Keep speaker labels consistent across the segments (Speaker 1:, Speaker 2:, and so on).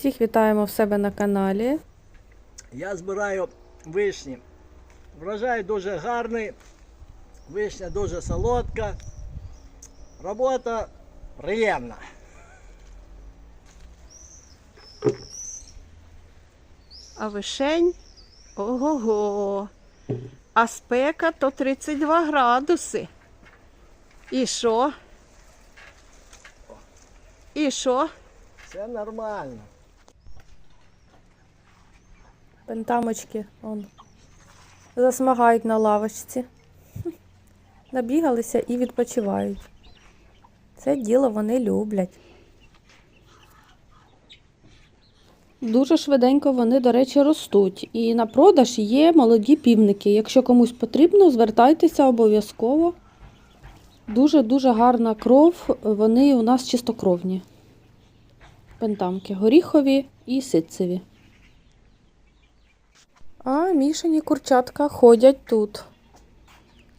Speaker 1: Всіх вітаємо в себе на каналі.
Speaker 2: Я збираю вишні. Врожай дуже гарний, вишня дуже солодка. Робота приємна.
Speaker 3: А вишень ого-го. А спека то 32 градуси. І що? І що?
Speaker 2: Все нормально.
Speaker 1: Пентамочки он, засмагають на лавочці. Набігалися і відпочивають. Це діло вони люблять. Дуже швиденько вони, до речі, ростуть. І на продаж є молоді півники. Якщо комусь потрібно, звертайтеся обов'язково. Дуже-дуже гарна кров. Вони у нас чистокровні. Пентамки горіхові і ситцеві. А мішані курчатка ходять тут.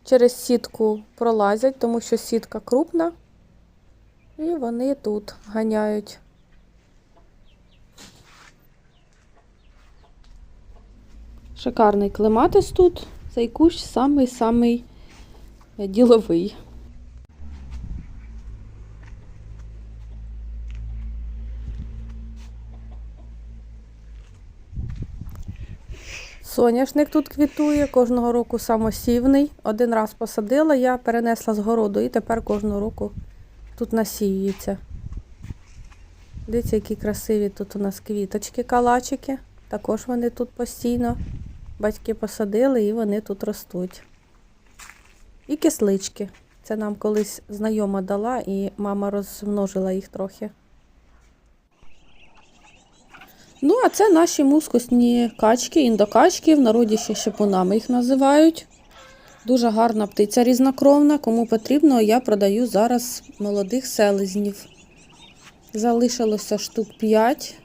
Speaker 1: Через сітку пролазять, тому що сітка крупна. І вони тут ганяють. Шикарний клематис тут. Цей кущ самий-самий е, діловий. Соняшник тут квітує, кожного року самосівний. Один раз посадила, я перенесла з городу і тепер кожного року тут насіюється. Дивіться, які красиві тут у нас квіточки, калачики. Також вони тут постійно. Батьки посадили і вони тут ростуть. І кислички. Це нам колись знайома дала, і мама розмножила їх трохи. Ну, а це наші мускусні качки, індокачки, в народі ще шипунами їх називають. Дуже гарна птиця різнокровна. Кому потрібно, я продаю зараз молодих селезнів. Залишилося штук 5,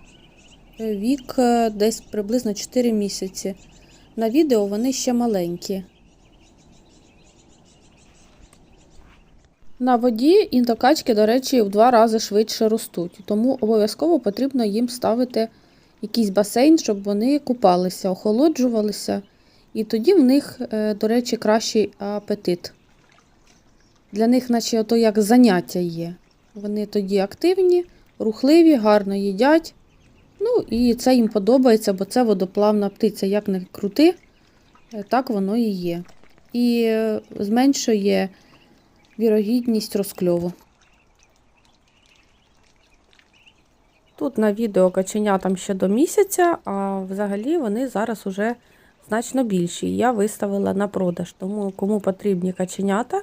Speaker 1: вік е, десь приблизно 4 місяці. На відео вони ще маленькі. На воді індокачки, до речі, в два рази швидше ростуть, тому обов'язково потрібно їм ставити якийсь басейн, щоб вони купалися, охолоджувалися, і тоді в них, е, до речі, кращий апетит. Для них, наче ото як заняття є. Вони тоді активні, рухливі, гарно їдять. Ну і це їм подобається, бо це водоплавна птиця. Як не крути, е, так воно і є. І е, зменшує вірогідність розкльову. Тут на відео каченятам ще до місяця, а взагалі вони зараз уже значно більші. Я виставила на продаж. Тому кому потрібні каченята,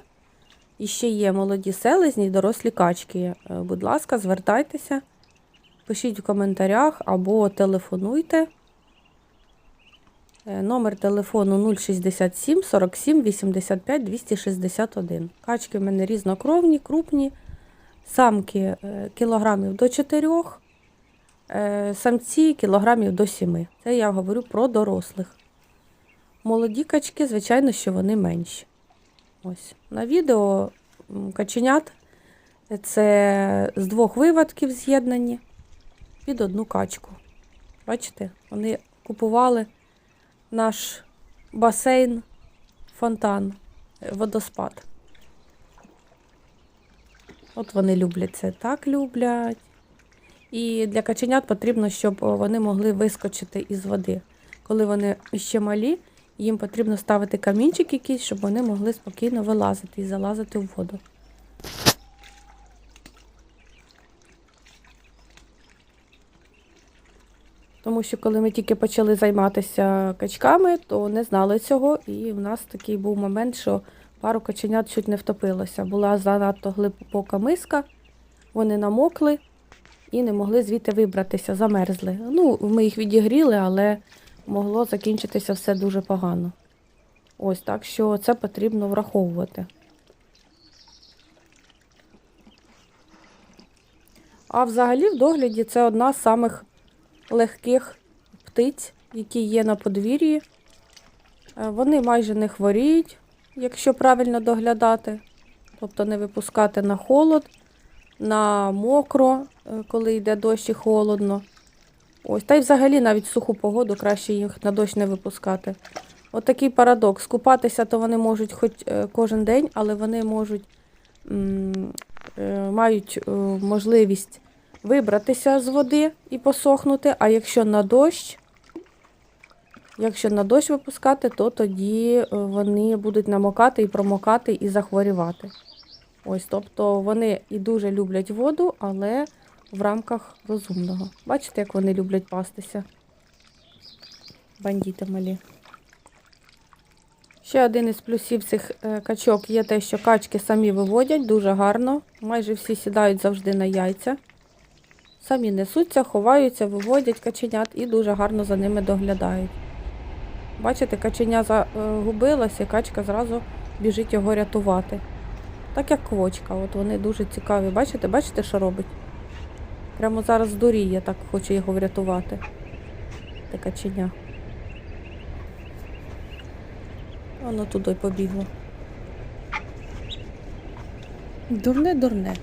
Speaker 1: і ще є молоді селезні, дорослі качки. Е, Будь ласка, звертайтеся, пишіть в коментарях або телефонуйте. Е, Номер телефону 067 47 85 261. Качки в мене різнокровні, крупні, самки е, кілограмів до 4 Е, самці кілограмів до 7. Це я говорю про дорослих. Молоді качки, звичайно, що вони менші. Ось. На відео каченят це з двох виводків з'єднані під одну качку. Бачите, вони купували наш басейн, фонтан, е, водоспад. От вони люблять це, так люблять. І для каченят потрібно, щоб вони могли вискочити із води. Коли вони ще малі, їм потрібно ставити камінчик якийсь, щоб вони могли спокійно вилазити і залазити в воду. Тому що коли ми тільки почали займатися качками, то не знали цього. І в нас такий був момент, що пару каченят чуть не втопилося. Була занадто глибока миска, вони намокли і не могли звідти вибратися, замерзли. Ну, ми їх відігріли, але могло закінчитися все дуже погано. Ось так що це потрібно враховувати. А взагалі в догляді це одна з самих легких птиць, які є на подвір'ї. Е, Вони майже не хворіють, якщо правильно доглядати, тобто не випускати на холод, на мокро, е, коли йде дощ і холодно. Ось, та й взагалі навіть суху погоду краще їх на дощ не випускати. От такий парадокс. Купатися то вони можуть хоч е, кожен день, але вони можуть е, мають можливість вибратися з води і посохнути. А якщо на дощ, якщо на дощ випускати, то тоді вони будуть намокати і промокати і захворювати. Ось, тобто вони і дуже люблять воду, але в рамках розумного. Бачите, як вони люблять пастися? Бандіти малі. Ще один із плюсів цих е, качок є те, що качки самі виводять дуже гарно. Майже всі сідають завжди на яйця. Самі несуться, ховаються, виводять каченят і дуже гарно за ними доглядають. Бачите, каченя загубилося, і качка зразу біжить його рятувати. Так як квочка, от вони дуже цікаві. Бачите, бачите, що робить? Прямо зараз здуріє, так хоче його врятувати. Те каченя. Воно туди побігло. Дурне, дурне.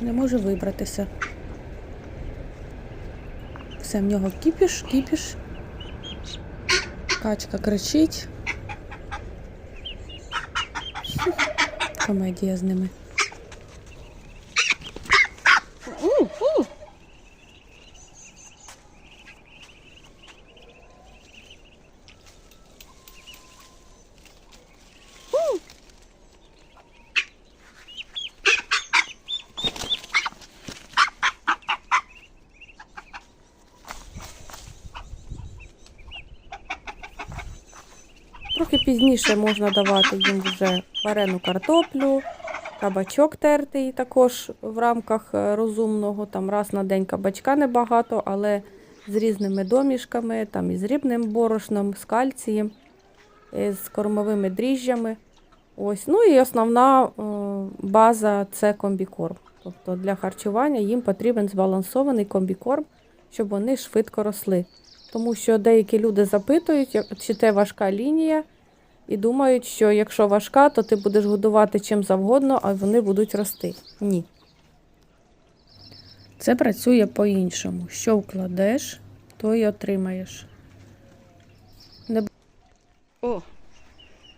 Speaker 1: Не може вибратися. Все, в нього кіпіш, кіпіш. Качка кричить. Комедія з ними. Трохи пізніше можна давати їм вже варену картоплю, кабачок тертий також в рамках е, розумного. Там раз на день кабачка небагато, але з різними домішками, там із рибним борошном, з кальцієм, е, з кормовими дріжджами. Ось. Ну і основна е, база це комбікорм. Тобто для харчування їм потрібен збалансований комбікорм, щоб вони швидко росли. Тому що деякі люди запитують, чи це важка лінія, і думають, що якщо важка, то ти будеш годувати чим завгодно, а вони будуть рости. Ні. Це працює по-іншому. Що вкладеш, то й отримаєш.
Speaker 3: О,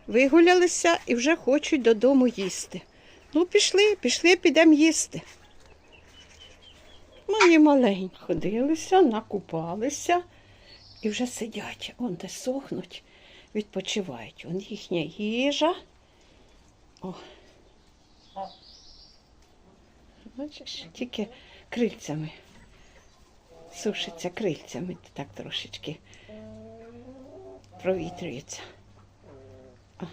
Speaker 3: вигулялися і вже хочуть додому їсти. Ну, пішли, пішли, підемо їсти. Мої маленькі ходилися, накупалися і вже сидять, он де сохнуть, відпочивають. Он їхня їжа. О. Бачиш, тільки крильцями. Сушиться крильцями, так трошечки провітрюється. А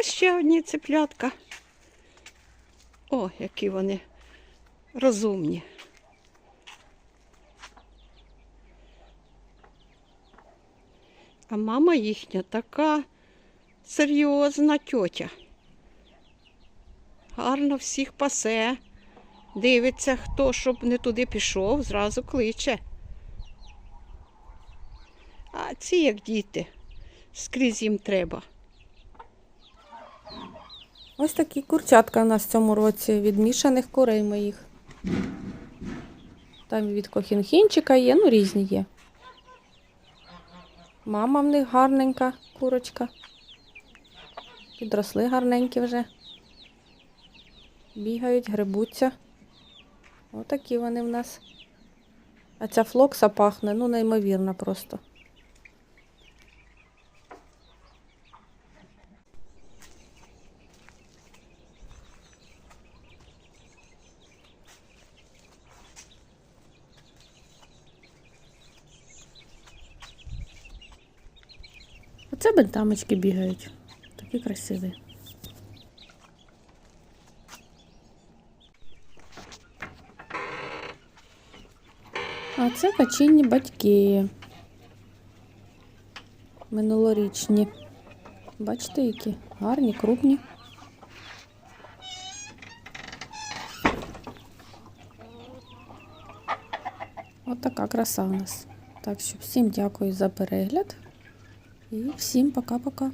Speaker 3: ось ще одні цеплятка. О, які вони розумні. А мама їхня така серйозна тьотя. Гарно всіх пасе. Дивиться, хто щоб не туди пішов, зразу кличе. А ці як діти, скрізь їм треба.
Speaker 1: Ось такі курчатка у нас в цьому році від мішаних курей моїх. Там від кохінхінчика є, ну різні є. Мама в них гарненька курочка. Підросли гарненькі вже. Бігають, грибуться. Отакі вони в нас. А ця флокса пахне, ну, неймовірно просто. Оце бентамочки бігають. Такі красиві. А це качинні батьки. Минулорічні. Бачите, які гарні, крупні. От така краса у нас. Так що всім дякую за перегляд. І всім пока-пока.